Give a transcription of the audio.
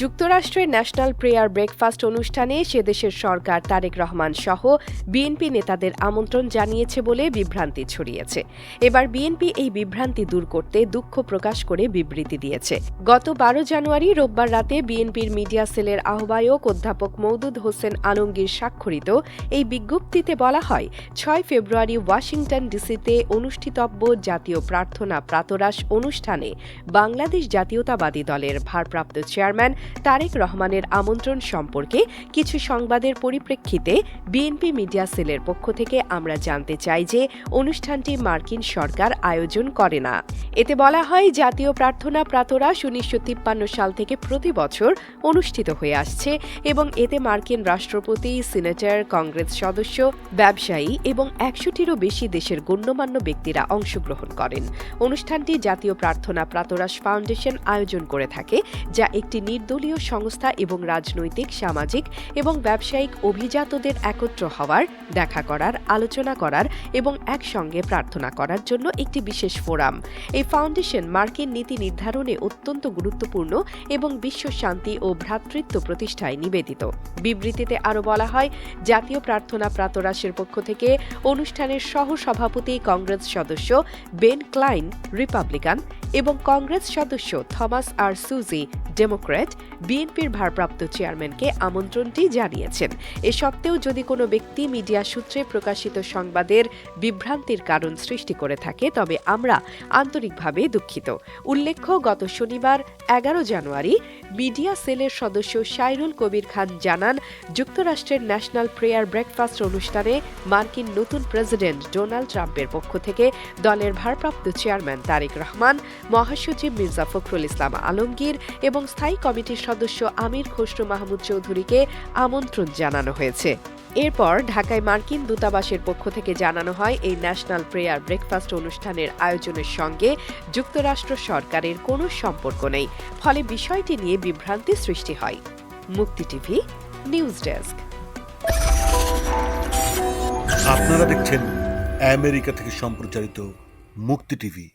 যুক্তরাষ্ট্রের national prayer breakfast অনুষ্ঠানে সে দেশের সরকার তারেক রহমান সহ বিএনপি নেতাদের আমন্ত্রণ জানিয়েছে বলে বিভ্রান্তি ছড়িয়েছে। এবার বিএনপি এই বিভ্রান্তি দূর করতে দুঃখ প্রকাশ করে বিবৃতি দিয়েছে। গত বারো জানুয়ারি রোববার রাতে বিএনপির মিডিয়া সেলের আহ্বায়ক অধ্যাপক মৌদুদ হোসেন আলমগীর স্বাক্ষরিত এই বিজ্ঞপ্তিতে বলা হয়, ছয় ফেব্রুয়ারি ওয়াশিংটন ডিসিতে অনুষ্ঠিতব্য জাতীয় প্রার্থনা প্রাতরাশ অনুষ্ঠানে বাংলাদেশ জাতীয়তাবাদী দলের ভারপ্রাপ্ত চেয়ারম্যান তারেক রহমানের আমন্ত্রণ সম্পর্কে কিছু সংবাদের পরিপ্রেক্ষিতে বিএনপি মিডিয়া সেলের পক্ষ থেকে আমরা জানতে চাই যে অনুষ্ঠানটি মার্কিন সরকার আয়োজন করে না। এতে বলা হয়, জাতীয় প্রার্থনা প্রাতরাশ উনিশশো তিপ্পান্ন সাল থেকে প্রতি বছর অনুষ্ঠিত হয়ে আসছে এবং এতে মার্কিন রাষ্ট্রপতি, সিনেটর, কংগ্রেস সদস্য, ব্যবসায়ী এবং একশোটিরও বেশি দেশের গণ্যমান্য ব্যক্তিরা অংশগ্রহণ করেন। অনুষ্ঠানটি জাতীয় প্রার্থনা প্রাতরাশ ফাউন্ডেশন আয়োজন করে থাকে, যা একটি নির্দলীয় সংস্থা এবং রাজনৈতিক, সামাজিক এবং ব্যবসায়িক অভিজাতদের একত্র হওয়ার, দেখা করার, আলোচনা করার এবং একসঙ্গে প্রার্থনা করার জন্য একটি বিশেষ ফোরাম। এই ফাউন্ডেশন মার্কিন নীতি নির্ধারণে অত্যন্ত গুরুত্বপূর্ণ এবং বিশ্ব শান্তি ও ভ্রাতৃত্ব প্রতিষ্ঠায় নিবেদিত। বিবৃতিতে আরও বলা হয়, জাতীয় প্রার্থনা প্রাতরাশের পক্ষ থেকে অনুষ্ঠানের সহ সভাপতি কংগ্রেস সদস্য বেন ক্লাইন, রিপাবলিকান এবং কংগ্রেস সদস্য থমাস আর সুজি, ডেমোক্র্যাট বিএনপির ভারপ্রাপ্ত চেয়ারম্যানকে আমন্ত্রণটি জানিয়েছেন। এ সত্ত্বেও যদি কোনো ব্যক্তি মিডিয়া সূত্রে প্রকাশিত সংবাদের বিভ্রান্তির কারণ সৃষ্টি করে থাকে, তবে আমরা আন্তরিকভাবে দুঃখিত। উল্লেখ্য, গত শনিবার এগারো জানুয়ারি মিডিয়া সেলের সদস্য সাইরুল কবির খান জানান, যুক্তরাষ্ট্রের ন্যাশনাল প্রেয়ার ব্রেকফাস্ট অনুষ্ঠানে মার্কিন নতুন প্রেসিডেন্ট ডোনাল্ড ট্রাম্পের পক্ষ থেকে দলের ভারপ্রাপ্ত চেয়ারম্যান তারেক রহমান, মহাসচিব মির্জা ফখরুল ইসলাম আলমগীর এবং স্থায়ী কমিটির সদস্য আমির খসরু মাহমুদ চৌধুরীকে আমন্ত্রণ জানানো হয়েছে। এরপর ঢাকায় মার্কিন দূতাবাসের পক্ষ থেকে জানানো হয়, এই ন্যাশনাল প্রেয়ার ব্রেকফাস্ট অনুষ্ঠানের আয়োজনের সঙ্গে যুক্তরাষ্ট্র সরকারের কোনো সম্পর্ক নেই। ফলে বিষয়টি নিয়ে বিভ্রান্তি সৃষ্টি হয়। মুক্তি টিভি, নিউজ ডেস্ক। আপনারা দেখছেন আমেরিকা থেকে সম্প্রচারিত মুক্তি টিভি।